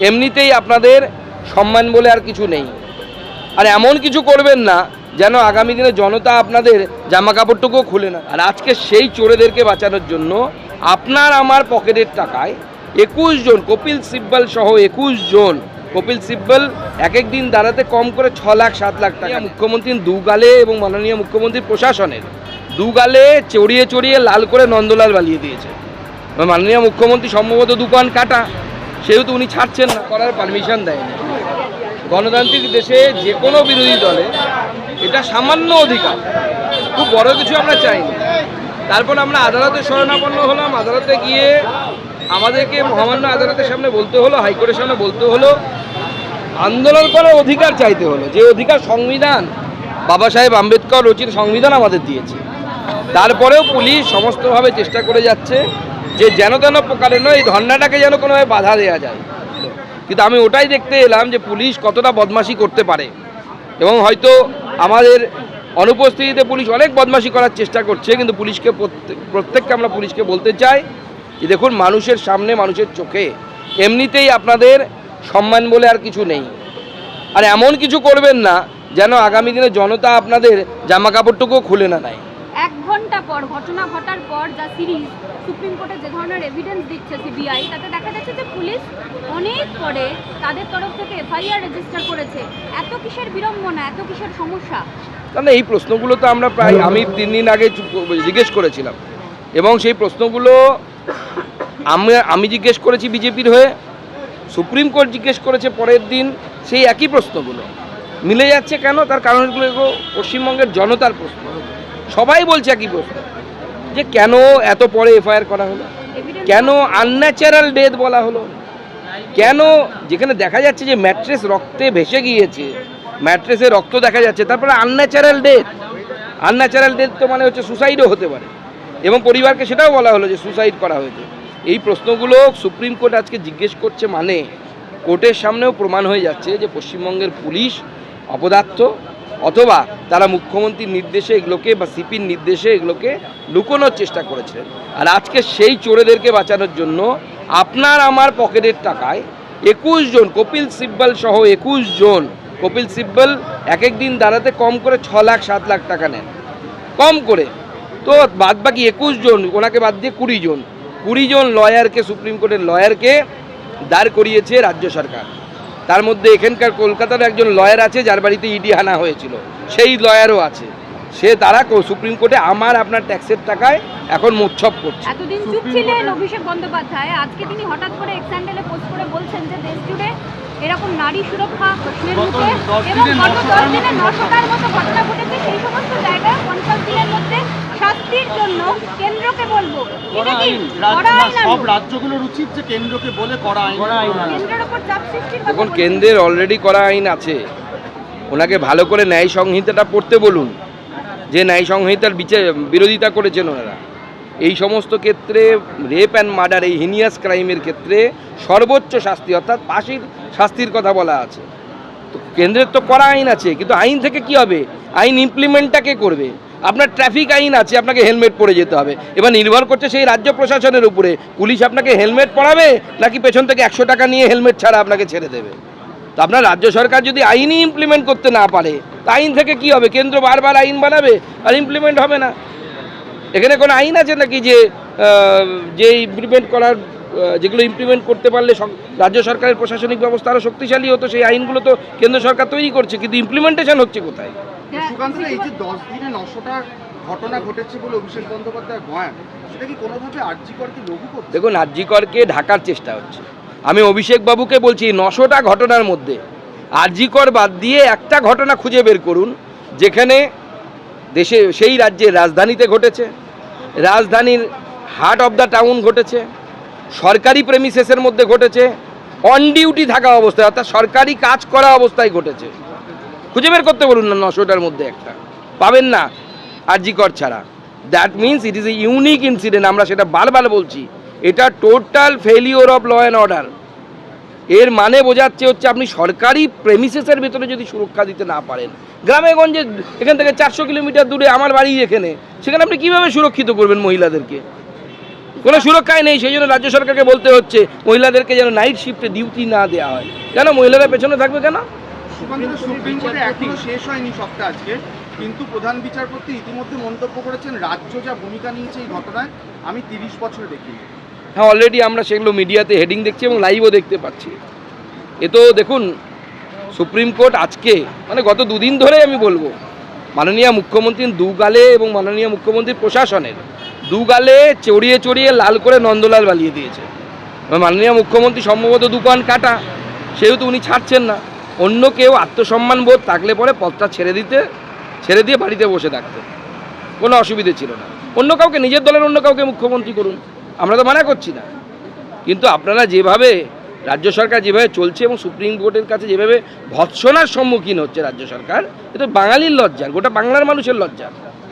এমনিতেই আপনাদের সম্মান বলে আর কিছু নেই। আর এমন কিছু করবেন না যেন আগামী দিনে জনতা আপনাদের জামা কাপড়টুকুও খুলে না। আর আজকে সেই চোরেদেরকে বাঁচানোর জন্য আপনার আমার পকেটের টাকায় একুশ জন, কপিল সিব্বল সহ একুশ জন, কপিল সিব্বল এক এক দিন দাঁড়াতে কম করে ছ লাখ, সাত লাখ টাকা। মুখ্যমন্ত্রীর দুগালে এবং মাননীয় মুখ্যমন্ত্রীর প্রশাসনের দুগালে চড়িয়ে চড়িয়ে লাল করে নন্দলাল বালিয়ে দিয়েছে। মাননীয় মুখ্যমন্ত্রী সম্ভবত দোকান কাটা। সেহেতু উনি ছাড়ছেন না, করার পারমিশন দেয়নি। গণতান্ত্রিক দেশে যে কোনো বিরোধী দলে এটা সামান্য অধিকার, খুব বড় কিছু আমরা চাইনি। তারপর আমরা আদালতে শরণাপন্ন হলাম, আদালতে গিয়ে আমাদেরকে মহামান্য আদালতের সামনে বলতে হলো, হাইকোর্টের সামনে বলতে হলো। আন্দোলন করার অধিকার চাইতে হলো, যে অধিকার সংবিধান, বাবা সাহেব আম্বেদকর রচিত সংবিধান আমাদের দিয়েছে। তারপরেও পুলিশ সমস্তভাবে চেষ্টা করে যাচ্ছে। যে যেন তেন প্রকারে নয়, এই ধর্নাটাকে যেন কোনোভাবে বাধা দেওয়া যায়। কিন্তু আমি ওটাই দেখতে এলাম যে পুলিশ কতটা বদমাশি করতে পারে। এবং হয়তো আমাদের অনুপস্থিতিতে পুলিশ অনেক বদমাশি করার চেষ্টা করছে, কিন্তু পুলিশকে প্রত্যেক প্রত্যেককে আমরা পুলিশকে বলতে চাই যে দেখুন, মানুষের সামনে, মানুষের চোখে এমনিতেই আপনাদের সম্মান বলে আর কিছু নেই। আর এমন কিছু করবেন না যেন আগামী দিনে জনতা আপনাদের জামা কাপড়টুকুও খুলে না নেয় ঘণ্টা পর, ঘটনা ঘটার পর যা সিরিজ, সুপ্রিম কোর্টে যে ধরনের এভিডেন্স দিচ্ছে সিবিআই তাতে দেখা যাচ্ছে যে পুলিশ অনেক পরে তাদের তরফ থেকে এফআইআর রেজিস্টার করেছে। এত কিসের বিড়ম্বনা, এত কিসের সমস্যা? কারণ এই প্রশ্নগুলো তো আমরা প্রায়, আমি তিন দিন আগে জিজ্ঞেস করেছিলাম। এবং সেই প্রশ্নগুলো আমি আমি জিজ্ঞেস করেছি বিজেপির হয়ে, সুপ্রিম কোর্ট জিজ্ঞেস করেছে পরের দিন, সেই একই প্রশ্নগুলো। মিলে যাচ্ছে কেন? তার কারণগুলো পশ্চিমবঙ্গের জনতার প্রশ্ন। সবাই বলছে একই প্রশ্ন। যে কেন এত পরে এফআইআর করা হলো? কেন আনন্যাচারাল ডেথ বলা হলো? কেন যেখানে দেখা যাচ্ছে যে ম্যাট্রেস রক্তে ভেসে গিয়েছে ম্যাট্রেসে রক্ত দেখা যাচ্ছে তারপরে আনন্যাচারাল ডেথ আনন্যাচারাল ডেথ তো মানে হচ্ছে সুসাইডও হতে পারে। এবং পরিবারকে সেটাও বলা হলো যে সুসাইড করা হয়েছে। এই প্রশ্নগুলো সুপ্রিম কোর্ট আজকে জিজ্ঞেস করছে মানে কোর্টের সামনেও প্রমাণ হয়ে যাচ্ছে যে পশ্চিমবঙ্গের পুলিশ অপদার্থ অথবা তারা মুখ্যমন্ত্রীর নির্দেশে এগুলোকে বা সিপির নির্দেশে এগুলোকে লুকোনোর চেষ্টা করেছে আর আজকে সেই চোরেদেরকে বাঁচানোর জন্য আপনার আমার পকেটের টাকায় একুশ জন, কপিল সিব্বল সহ একুশ জন, কপিল সিব্বল এক এক দিন দাঁড়াতে কম করে ছ লাখ, সাত লাখ টাকা নেন। কম করে। তো বাদ বাকি একুশ জন, ওনাকে বাদ দিয়ে কুড়ি জন। কুড়ি জন লয়ারকে সুপ্রিম কোর্টের লয়ারকে দাঁড় করিয়েছে রাজ্য সরকার। তার মধ্যে এখানকার কলকাতার একজন লয়ার আছে যার বাড়িতে ইডি হানা হয়েছিল। সেই লয়ারও আছে। সে তারা কো- সুপ্রিম কোর্টে আমার আপনার ট্যাক্সের টাকায় এখন মোচ্ছব করছে। এতদিন চুপ ছিলেন অভিষেক বন্দ্যোপাধ্যায়। আজকে তিনি হঠাৎ করে এক্সান্ডেলে পোস্ট করে বলছেন যে দেশ জুড়ে এরকম নারী সুরক্ষা প্রশ্নের মুখে এবং গত দশ দিনে নশোটার মতো ঘটনা ঘটেছে সেই সমস্ত জায়গায় পঞ্চাশ দিনের মধ্যে শাস্তির জন্য কেন্দ্রকে বলব। এটা কি সব রাজ্যগুলোর উচিত যে কেন্দ্রকে বলে করা আইন। কেন্দ্রের ওপর চাপ সৃষ্টির দেখুন কেন্দ্রের অলরেডি করা আইন আছে। ওনাকে ভালো করে ন্যায় সংহিতাটা পড়তে বলুন। যে ন্যায় সংহিতার বিচার বিরোধিতা করেছেন ওনারা। এই সমস্ত ক্ষেত্রে রেপ অ্যান্ড মার্ডার এই হিনিয়াস ক্রাইমের ক্ষেত্রে সর্বোচ্চ শাস্তি অর্থাৎ ফাঁসির শাস্তির কথা বলা আছে। তো কেন্দ্রের তো করা আইন আছে, কিন্তু আইন থেকে কি হবে? আইন ইমপ্লিমেন্টটা কে করবে? আপনার ট্রাফিক আইন আছে, আপনাকে হেলমেট পরে যেতে হবে। এবার নির্ভর করছে সেই রাজ্য প্রশাসনের উপরে। পুলিশ আপনাকে হেলমেট পরাবে, নাকি পেছন থেকে একশো টাকা নিয়ে হেলমেট ছাড়া আপনাকে ছেড়ে দেবে? তো আপনার রাজ্য সরকার যদি আইনই ইমপ্লিমেন্ট করতে না পারে, তা আইন থেকে কি হবে? কেন্দ্র বারবার আইন বানাবে, আর ইমপ্লিমেন্ট হবে না। এখানে কোনো আইন আছে নাকি যে যে ইমপ্লিমেন্ট করার যেগুলো ইমপ্লিমেন্ট করতে পারলে রাজ্য সরকারের প্রশাসনিক ব্যবস্থা আরও শক্তিশালী হতো সেই আইনগুলো তো কেন্দ্র সরকার তৈরি করছে কিন্তু ইমপ্লিমেন্টেশন হচ্ছে কোথায়? হ্যাঁ, সুকান্ত এই যে দশ দিনে নশোটা ঘটনা ঘটেছে বলে অভিষেক বন্দ্যোপাধ্যায় বয়ান সেটা কি কোনোভাবে আর্যিকরকে লঘু করছে? দেখুন আরজিকরকে ঢাকার চেষ্টা হচ্ছে। আমি অভিষেক বাবুকে বলছি নশোটা ঘটনার মধ্যে আরজিকর বাদ দিয়ে একটা ঘটনা খুঁজে বের করুন যেখানে দেশে সেই রাজ্যের রাজধানীতে ঘটেছে। রাজধানীর হার্ট অফ দ্য টাউন ঘটেছে। সরকারি প্রেমিসেসের মধ্যে ঘটেছে অন ডিউটি থাকা অবস্থায়, অর্থাৎ সরকারি কাজ করা অবস্থায় ঘটেছে। খুঁজে বের করতে বলুন না নশোটার মধ্যে একটা। পাবেন না আরজিকর ছাড়া। That means it is a unique incident আমরা সেটা বারবার বলছি। এটা total failure of law and order এর মানে বোঝাচ্ছে হচ্ছে আপনি সরকারি প্রেমিসেসের ভেতরে যদি সুরক্ষা দিতে না পারেন। গ্রামে গঞ্জে এখান থেকে চারশো কিলোমিটার দূরে আমার বাড়ি এখানে, সেখানে আপনি কীভাবে সুরক্ষিত করবেন মহিলাদেরকে? কোনো সুরক্ষাই নেই সেই জন্য রাজ্য সরকারকে বলতে হচ্ছে মহিলাদেরকে যেন নাইট শিফটে ডিউটি না দেওয়া হয়। কেন? মহিলারা পেছনে থাকবে কেন? সুপ্রিম কোর্টে এখনও শেষ হয়নি সবটা আজকে কিন্তু প্রধান বিচারপতি ইতিমধ্যে মন্তব্য করেছেন রাজ্য যা ভূমিকা নিয়েছে এই ঘটনায় আমি তিরিশ বছর দেখিনি। হ্যাঁ অলরেডি আমরা সেগুলো মিডিয়াতে হেডিং দেখছি এবং লাইভও দেখতে পাচ্ছি। এ তো দেখুন সুপ্রিম কোর্ট আজকে মানে গত দুদিন ধরে আমি বলব মাননীয় মুখ্যমন্ত্রীর দুগালে এবং মাননীয় মুখ্যমন্ত্রীর প্রশাসনের দুগালে চড়িয়ে চড়িয়ে লাল করে নন্দলাল বালিয়ে দিয়েছে। মাননীয় মুখ্যমন্ত্রী সম্ভবত দুপান কাটা, সেহেতু উনি ছাড়ছেন না। অন্য কেউ আত্মসম্মান বোধ থাকলে পরে পথটা ছেড়ে দিতে, ছেড়ে দিয়ে বাড়িতে বসে থাকতে। কোনো অসুবিধে ছিল না। অন্য কাউকে, নিজের দলের অন্য কাউকে মুখ্যমন্ত্রী করুন, আমরা তো মানা করছি না। কিন্তু আপনারা যেভাবে রাজ্য সরকার যেভাবে চলছে এবং সুপ্রিম কোর্টের কাছে যেভাবে ভৎসনার সম্মুখীন হচ্ছে রাজ্য সরকার এ তো বাঙালির লজ্জার গোটা বাংলার মানুষের লজ্জা।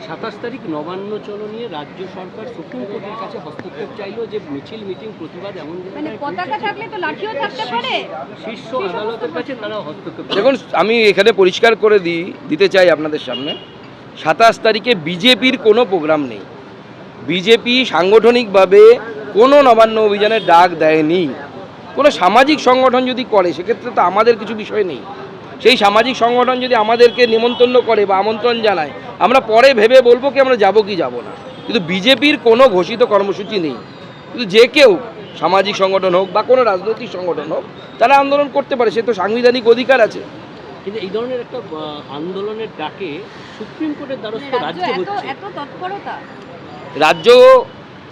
সাতাশ তারিখ নবান্ন চলো নিয়ে রাজ্য সরকার সুপ্রিম কোর্টের কাছে হস্তক্ষেপ চাইলো যে মিছিল মিটিং প্রতিবাদ এমন মানে পতাকা থাকলে তো লাঠিও থাকতে পারে। শীর্ষ আদালতের কাছে তারা হস্তক্ষেপ দেখুন আমি এখানে পরিষ্কার করে দিই দিতে চাই আপনাদের সামনে সাতাশ তারিখে বিজেপির কোনো প্রোগ্রাম নেই। বিজেপি সাংগঠনিকভাবে কোনো নবান্ন অভিযানের ডাক দেয়নি। কোনো সামাজিক সংগঠন যদি করে সেক্ষেত্রে তো আমাদের কিছু বিষয় নেই। সেই সামাজিক সংগঠন যদি আমাদেরকে নিমন্ত্রণ করে বা আমন্ত্রণ জানায় আমরা পরে ভেবে বলব কি আমরা যাব কি যাব না। কিন্তু বিজেপির কোনো ঘোষিত কর্মসূচি নেই। কিন্তু যে কেউ সামাজিক সংগঠন হোক বা কোনো রাজনৈতিক সংগঠন হোক তারা আন্দোলন করতে পারে সে তো সাংবিধানিক অধিকার আছে। কিন্তু এই ধরনের একটা আন্দোলনের ডাকে সুপ্রিম কোর্টের দ্বারস্থ রাজ্য রাজ্য হচ্ছে। রাজ্য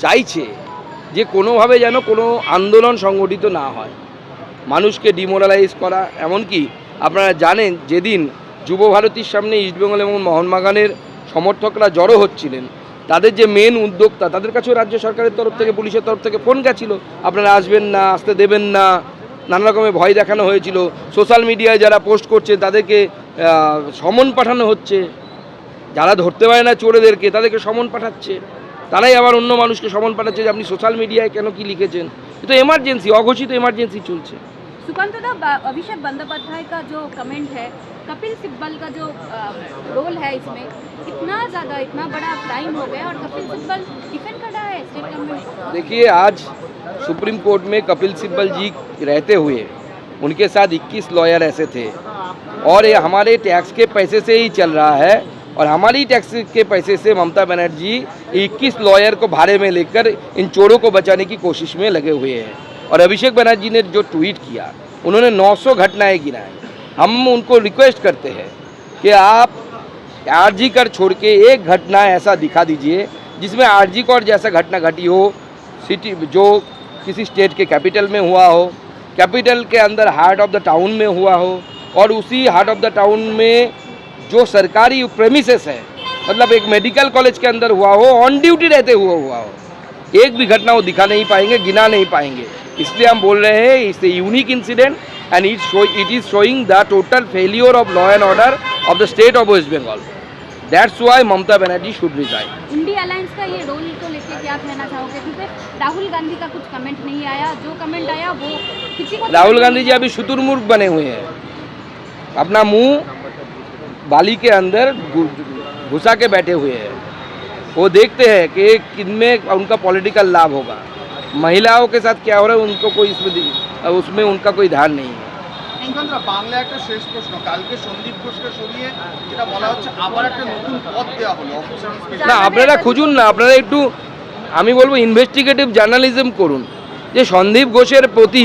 চাইছে যে কোনোভাবে যেন কোনো আন্দোলন সংগঠিত না হয়। মানুষকে ডিমোরালাইজ করা, এমনকি আপনারা জানেন যেদিন যুব ভারতীর সামনে ইস্টবেঙ্গল এবং মোহনবাগানের সমর্থকরা জড়ো হচ্ছিলেন, তাদের যে মেন উদ্যোক্তা, তাদের কাছেও রাজ্য সরকারের তরফ থেকে, পুলিশের তরফ থেকে ফোন গেছিল। আপনারা আসবেন না, আসতে দেবেন না, নানা রকমের ভয় দেখানো হয়েছিল। সোশ্যাল মিডিয়ায় যারা পোস্ট করছে, তাদেরকে সমন পাঠানো হচ্ছে। যারা ধরতে পারে না চোরেদেরকে, তাদেরকে সমন পাঠাচ্ছে। তারাই আবার অন্য মানুষকে সমন পাঠাচ্ছে যে আপনি সোশ্যাল মিডিয়ায় কেন কি লিখেছেন এ তো এমার্জেন্সি অঘোষিত এমার্জেন্সি চলছে सुकांत दा बा- अभिषेक बंदोपाध्याय का जो कमेंट है कपिल सिब्बल का जो रोल है इसमें इतना ज़्यादा इतना बड़ा क्राइम हो गया और कपिल सिब्बल डिफेंड कर रहा है स्टेट गवर्नमेंट को देखिए आज सुप्रीम कोर्ट में कपिल सिब्बल जी रहते हुए उनके साथ 21 लॉयर ऐसे थे और ये हमारे टैक्स के पैसे से ही चल रहा है और हमारी टैक्स के पैसे से ममता बनर्जी 21 लॉयर को भाड़े में लेकर इन चोरों को बचाने की कोशिश में लगे हुए हैं। और अभिषेक बनर्जी ने जो ट्वीट किया, उन्होंने 900 घटनाएँ गिनाई। हम उनको रिक्वेस्ट करते हैं कि आप आरजी कर छोड़ के एक घटना ऐसा दिखा दीजिए, जिसमें आरजी कर जैसा घटना घटी हो सिटी जो किसी स्टेट के कैपिटल में हुआ हो कैपिटल के अंदर हार्ट ऑफ़ द टाउन में हुआ हो, और उसी हार्ट ऑफ़ द टाउन में जो सरकारी प्रेमिसेस है मतलब एक मेडिकल कॉलेज के अंदर हुआ हो ऑन ड्यूटी रहते हुए हुआ हो एक भी घटना वो दिखा नहीं पाएँगे गिना नहीं पाएँगे। इसलिए हम बोल रहे हैं it's a unique incident and it show it is showing the total failure of law and order of the state of West Bengal that's why Mamata Banerjee should resign INDI alliance का ये role को लेके क्या कहना चाहोगे? क्योंकि राहुल गांधी का कुछ कमेंट नहीं आया। जो कमेंट आया वो किसी को राहुल गांधी जी अभी शुतुरमुर्ग बने हुए हैं। अपना मुँह बाली के अंदर घु- घुसा के बैठे हुए हैं वो देखते हैं कि किनमें उनका पॉलिटिकल लाभ होगा महिलाओं के साथ क्या हो रहा है उनको कोई इसमें दि- उसमें उनका कोई ध्यान नहीं है সুকান্তরা বাংলা একটা শেষ প্রশ্ন কালকে সন্দীপ ঘোষকে সরিয়ে যেটা বলা হচ্ছে আবার একটা নতুন পদ দেওয়া হলো অফিসার না আপনারা খুঁজুন না আপনারা একটু আমি বলবো ইনভেস্টিগেটিভ জার্নালিজম করুন যে সন্দীপ ঘোষের প্রতি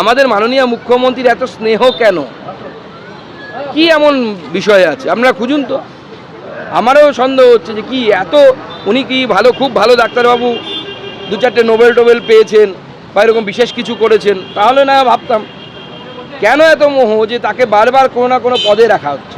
আমাদের মাননীয় মুখ্যমন্ত্রীর এত স্নেহ কেন কি এমন বিষয় আছে? আপনারা খুঁজুন তো। আমারও সন্দেহ হচ্ছে যে কি এত, উনি কি ভালো, খুব ভালো ডাক্তারবাবু, দু চারটে নোবেল টোবেল পেয়েছেন বা এরকম বিশেষ কিছু করেছেন, তাহলে না ভাবতাম, কেন এত মোহ যে তাকে বারবার কোনো না কোনো পদে রাখা হচ্ছে?